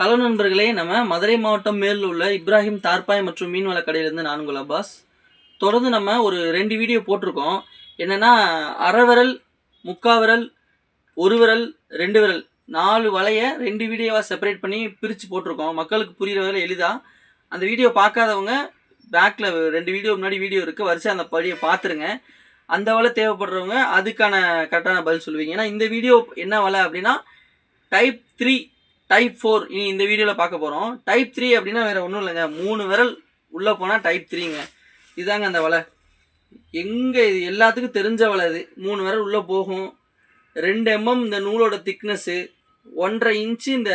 Hello நண்பர்களே நம்ம மதுரை மாவட்டம் மேலில் உள்ள இப்ராஹிம் தார்பாய் மற்றும் மீன்வள கடையிலேருந்து நான் அப்பாஸ். தொடர்ந்து நம்ம ஒரு ரெண்டு வீடியோ போட்டிருக்கோம். என்னென்னா அரை விரல் ஒரு விரல் ரெண்டு விரல். நாலு வலையை ரெண்டு வீடியோவாக செப்பரேட் பண்ணி பிரித்து போட்டிருக்கோம். மக்களுக்கு புரிகிற வகையில் எளிதாக அந்த வீடியோ பார்க்காதவங்க பேக்கில் ரெண்டு வீடியோ முன்னாடி வீடியோ இருக்குது வரிசை அந்த படியை பார்த்துருங்க. அந்த வலை தேவைப்படுறவங்க அதுக்கான கரெக்டான பதில் சொல்லுவீங்க. ஏன்னா இந்த வீடியோ என்ன வலை அப்படின்னா டைப் த்ரீ டைப் ஃபோர் இனி இந்த வீடியோவில் பார்க்க போகிறோம் டைப் த்ரீ அப்படின்னா வேறு ஒன்றும் இல்லைங்க. மூணு விரல் உள்ளே போனால் டைப் த்ரீங்க இதாங்க அந்த வலை. எங்கே இது? எல்லாத்துக்கும் தெரிஞ்ச வலை இது. மூணு விரல் உள்ளே போகும். ரெண்டு எம்எம் இந்த நூலோட திக்னஸ்ஸு ஒன்றரை இன்ச்சு இந்த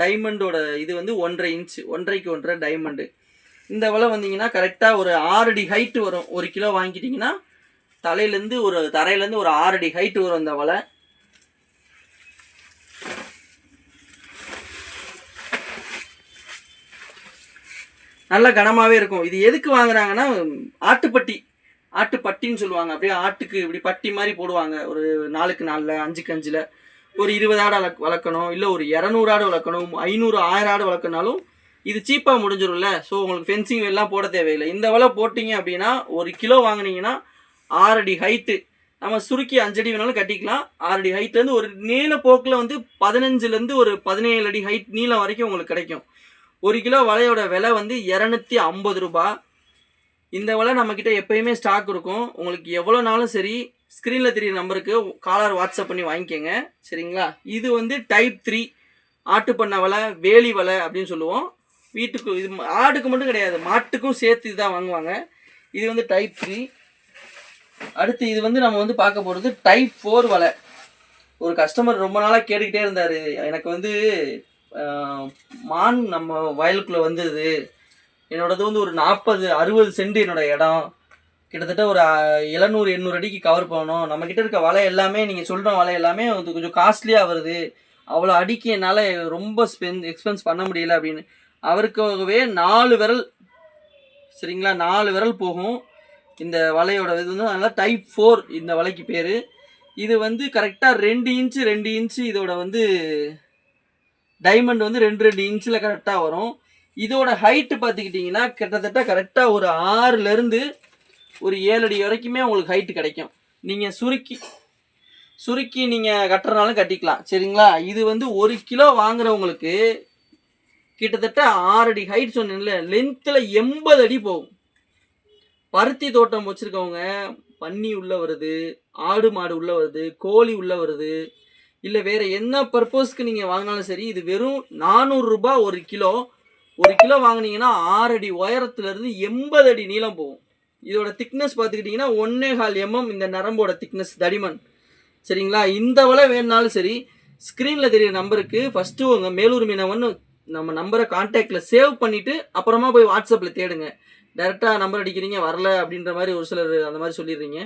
டைமண்டோட இது வந்து ஒன்றரை இன்ச்சு ஒன்றரைக்கு ஒன்றரை டைமண்டு இந்த வலை வந்தீங்கன்னா கரெக்டாக ஒரு ஆறடி ஹைட்டு வரும். ஒரு கிலோ வாங்கிட்டிங்கன்னா தலையிலேருந்து ஒரு தரையிலேருந்து ஒரு ஆறடி ஹைட்டு வரும் இந்த வலை. நல்ல கனமாகவே இருக்கும். இது எதுக்கு வாங்குறாங்கன்னா ஆட்டுப்பட்டி. ஆட்டுப்பட்டின்னு சொல்லுவாங்க. அப்படியே ஆட்டுக்கு இப்படி பட்டி மாதிரி போடுவாங்க. ஒரு நாலுக்கு நாலில் அஞ்சுக்கு அஞ்சில். ஒரு இருபது ஆடு வளர்க் வளர்க்கணும். இல்லை ஒரு இரநூறு ஆடு வளர்க்கணும். ஐநூறு ஆயிரம் ஆடு வளர்க்கனாலும் இது சீப்பாக முடிஞ்சிடும்ல ஸோ உங்களுக்கு ஃபென்சிங் எல்லாம் போட தேவையில்லை. இந்த விலை போட்டிங்க அப்படின்னா ஒரு கிலோ வாங்குனீங்கன்னா ஆறடி ஹைட்டு நம்ம சுருக்கி அஞ்சடி வேணாலும் கட்டிக்கலாம். ஆறடி ஹைட்லேருந்து ஒரு நீள போக்கில் வந்து பதினஞ்சுலேருந்து ஒரு பதினேழு அடி ஹைட் நீளம் வரைக்கும் உங்களுக்கு கிடைக்கும். ஒரு கிலோ வலையோட விலை வந்து இரநூத்தி ஐம்பது ரூபாய் இந்த வலை நம்மக்கிட்ட எப்பயுமே ஸ்டாக் இருக்கும். உங்களுக்கு எவ்வளோ நாளும் சரி ஸ்க்ரீனில் தெரியுற நம்பருக்கு காலர் வாட்ஸ்அப் பண்ணி வாங்கிக்கோங்க. சரிங்களா? இது வந்து டைப் த்ரீ ஆட்டு பண்ண வலை வேலி வலை அப்படின்னு சொல்லுவோம். வீட்டுக்கு இது ஆடுக்கு மட்டும் கிடையாது மாட்டுக்கும் சேர்த்து இதுதான் வாங்குவாங்க. இது வந்து டைப் த்ரீ அடுத்து இது வந்து நம்ம வந்து பார்க்க போகிறது டைப் ஃபோர் வலை. ஒரு கஸ்டமர் ரொம்ப நாளாக கேட்டுக்கிட்டே இருந்தார். எனக்கு வந்து மான் நம்ம வயலுக்குள்ளே வந்தது. என்னோடது வந்து ஒரு நாற்பது அறுபது சென்ட் என்னோடய இடம். கிட்டத்தட்ட ஒரு எழுநூறு எண்ணூறு அடிக்கு கவர் பண்ணணும். நம்மக்கிட்ட இருக்க வலை எல்லாமே நீங்கள் சொல்கிற வலை எல்லாமே வந்து கொஞ்சம் காஸ்ட்லியாக வருது. அவ்வளோ அடிக்கு என்னால் ரொம்ப ஸ்பென் எக்ஸ்பென்ஸ் பண்ண முடியல அப்படின்னு. அவருக்காகவே நாலு விரல் சரிங்களா? நாலு விரல் போகும். இந்த வலையோட இது வந்து நல்லா டைப் ஃபோர் இந்த வலைக்கு பேர். இது வந்து கரெக்டாக ரெண்டு இன்ச்சு ரெண்டு இன்ச்சு இதோட வந்து டைமண்ட் வந்து ரெண்டு ரெண்டு இன்ச்சில் கரெக்டாக வரும். இதோட ஹைட்டு பார்த்துக்கிட்டிங்கன்னா கிட்டத்தட்ட கரெக்டாக ஒரு ஆறுலேருந்து ஒரு ஏழு அடி வரைக்குமே உங்களுக்கு ஹைட்டு கிடைக்கும். நீங்கள் சுருக்கி சுருக்கி நீங்கள் கட்டுறனாலும் கட்டிக்கலாம். சரிங்களா? இது வந்து ஒரு கிலோ வாங்குறவங்களுக்கு கிட்டத்தட்ட ஆறு அடி ஹைட் சொன்னேன்ல லென்த்தில் எண்பது அடி போகும். பருத்தி தோட்டம் வச்சுருக்கவங்க பன்னி உள்ளே வருது ஆடு மாடு உள்ளே வருது கோழி உள்ளே வருது. இல்லை வேறு என்ன பர்பஸ்க்கு நீங்கள் வாங்கினாலும் சரி இது வெறும் நானூறுரூபா ஒரு கிலோ. ஒரு கிலோ வாங்கினீங்கன்னா ஆறு அடி உயரத்துலேருந்து எண்பது அடி நீளம் போகும். இதோட திக்னஸ் பார்த்துக்கிட்டிங்கன்னா ஒன்னே கால் எம்எம் இந்த நரம்போட திக்னஸ் தடிமன். சரிங்களா? இந்த வலை வேணுனாலும் சரி ஸ்க்ரீனில் தெரியுற நம்பருக்கு ஃபஸ்ட்டு உங்கள் மேலூர் மீனவன் நம்ம நம்பரை கான்டாக்டில் சேவ் பண்ணிவிட்டு அப்புறமா போய் வாட்ஸ்அப்பில் தேடுங்க. டேரெக்டாக நம்பர் அடிக்கிறீங்க வரல அப்படின்ற மாதிரி ஒரு சிலர் அந்த மாதிரி சொல்லிடுறீங்க.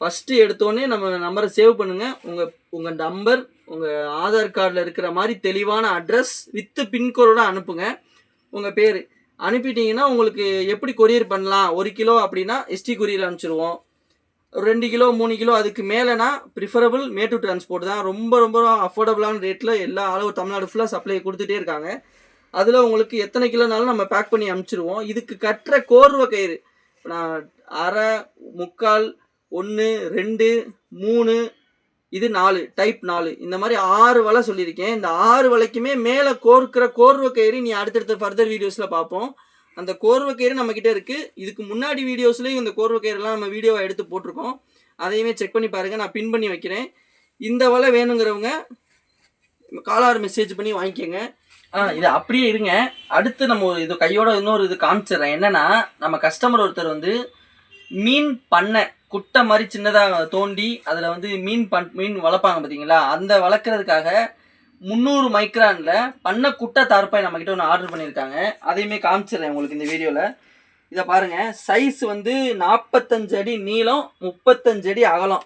ஃபஸ்ட்டு எடுத்தோடனே நம்ம நம்பரை சேவ் பண்ணுங்கள் உங்கள் உங்கள் நம்பர் உங்கள் ஆதார் கார்டில் இருக்கிற மாதிரி தெளிவான அட்ரஸ் வித்து பின்கோடோட அனுப்புங்க. உங்கள் பேர் அனுப்பிட்டீங்கன்னா உங்களுக்கு எப்படி கொரியர் பண்ணலாம்? ஒரு கிலோ அப்படின்னா எஸ்டி கொரியர் அனுப்பிச்சிருவோம். ரெண்டு கிலோ மூணு கிலோ அதுக்கு மேலேனா ப்ரிஃபரபிள் மேட்டு டிரான்ஸ்போர்ட் தான். ரொம்ப ரொம்ப அஃபோர்டபுளான ரேட்டில் எல்லா அளவு தமிழ்நாடு ஃபுல்லாக சப்ளை கொடுத்துட்டே இருக்காங்க. அதில் உங்களுக்கு எத்தனை கிலோனாலும் நம்ம பேக் பண்ணி அனுப்பிச்சிருவோம். இதுக்கு கட்டுற கோர்வை கயிறு. நான் அரை முக்கால் ஒன்று ரெண்டு மூணு இது நாலு டைப் நாலு. இந்த மாதிரி ஆறு வலை சொல்லியிருக்கேன். இந்த ஆறு வலைக்குமே மேலே கோர்க்கிற கோர்வை கயிறு நீ அடுத்தடுத்த ஃபர்தர் வீடியோஸில் பார்ப்போம். அந்த கோர்வை கயிறு நம்மக்கிட்ட இருக்குது இதுக்கு முன்னாடி வீடியோஸ்லேயும் இந்த கோர்வை கயிறுலாம் நம்ம வீடியோவை எடுத்து போட்டிருக்கோம். அதையுமே செக் பண்ணி பாருங்கள் நான் பின் பண்ணி வைக்கிறேன். இந்த வலை வேணுங்கிறவங்க காலார் மெசேஜ் பண்ணி வாங்கிக்கோங்க. ஆ இது அப்படியே இருங்க. அடுத்து நம்ம ஒரு இது கையோட இன்னொரு இது காமிச்சிடுறேன். என்னன்னா நம்ம கஸ்டமர் ஒருத்தர் வந்து மீன் பண்ணை குட்டை மாதிரி சின்னதாக தோண்டி அதில் வந்து மீன் பண் மீன் வளர்ப்பாங்க பார்த்தீங்களா அந்த வளர்க்குறதுக்காக முந்நூறு மைக்ரானில் பண்ண குட்டை தார்ப்பாய் நம்மக்கிட்ட ஒன்று ஆர்டர் பண்ணியிருக்காங்க. அதையுமே காமிச்சிடுறேன் உங்களுக்கு இந்த வீடியோவில் இதை பாருங்கள் சைஸ் வந்து நாற்பத்தஞ்சு அடி நீளம் முப்பத்தஞ்சு அடி அகலம்.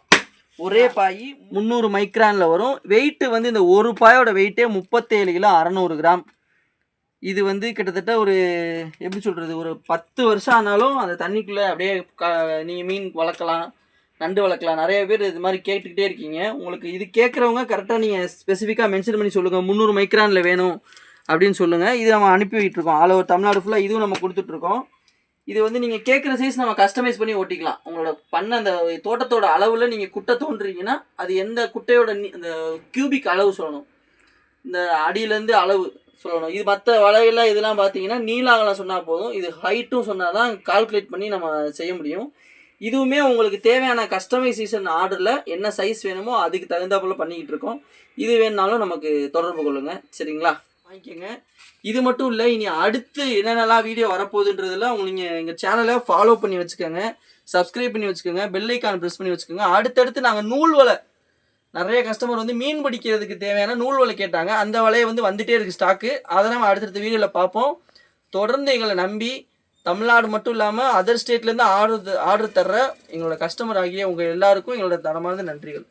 ஒரே பாய் முந்நூறு மைக்ரானில் வரும். வெயிட்டு வந்து இந்த ஒரு பாயோட வெயிட்டே முப்பத்தேழு கிலோ அறநூறு கிராம். இது வந்து கிட்டத்தட்ட ஒரு எப்படி சொல்கிறது ஒரு பத்து வருஷம் ஆனாலும் அந்த தண்ணிக்குள்ளே அப்படியே க நீங்கள் மீன் வளர்க்கலாம் நண்டு வளர்க்கலாம். நிறைய பேர் இது மாதிரி கேட்டுக்கிட்டே இருக்கீங்க. உங்களுக்கு இது கேட்குறவங்க கரெக்டாக நீங்கள் ஸ்பெசிஃபிக்காக மென்ஷன் பண்ணி சொல்லுங்கள் முந்நூறு மைக்ரானில் வேணும் அப்படின்னு சொல்லுங்கள் இது நம்ம அனுப்பி விட்டுருக்கோம் ஆல் ஓவர் தமிழ்நாடு ஃபுல்லாக இதுவும் நம்ம கொடுத்துட்ருக்கோம் இது வந்து நீங்கள் கேட்குற சைஸ் நம்ம கஸ்டமைஸ் பண்ணி ஓட்டிக்கலாம். உங்களோட பண்ண அந்த தோட்டத்தோட அளவில் நீங்கள் குட்டை தோன்றீங்கன்னா அது எந்த குட்டையோட அந்த கியூபிக் அளவு சொல்லணும். இந்த அடியிலேருந்து அளவு. சொல்லணும். இது மற்ற வளையெல்லாம் இதெல்லாம் பார்த்தீங்கன்னா நீள சொன்னால் போதும். இது ஹைட்டும் சொன்னால் தான் கால்குலேட் பண்ணி நம்ம செய்ய முடியும். இதுவுமே உங்களுக்கு தேவையான கஸ்டமைசேஷன் ஆர்டரில் என்ன சைஸ் வேணுமோ அதுக்கு தகுந்தாப்புல பண்ணிக்கிட்டு இருக்கோம். இது வேணுனாலும் நமக்கு தொடர்பு கொள்ளுங்கள் சரிங்களா? வாங்கிக்கோங்க. இது மட்டும் இல்லை இனி அடுத்து என்னென்னலாம் வீடியோ வரப்போகுதுன்றதுல உங்களுக்கு நீங்கள் எங்கள் சேனலை ஃபாலோ பண்ணி வச்சுக்கோங்க. சப்ஸ்கிரைப் பண்ணி வச்சுக்கோங்க. பெல் ஐக்கான் ப்ரெஸ் பண்ணி வச்சுக்கோங்க. அடுத்தடுத்து நாங்கள் நூல் வலை நிறைய கஸ்டமர் வந்து மீன் பிடிக்கிறதுக்கு தேவையான நூல் வலை கேட்டாங்க. அந்த வலையை வந்து வந்துட்டே இருக்குது ஸ்டாக்கு அதை நம்ம அடுத்தடுத்த வீடியோவில் பார்ப்போம். தொடர்ந்து எங்களை நம்பி தமிழ்நாடு மட்டும் இல்லாமல் அதர் ஸ்டேட்லேருந்து ஆர்டர் ஆர்டர் தர்ற எங்களோட கஸ்டமர் ஆகிய உங்கள் எல்லாருக்கும் எங்களோட தரமானது நன்றிகள்.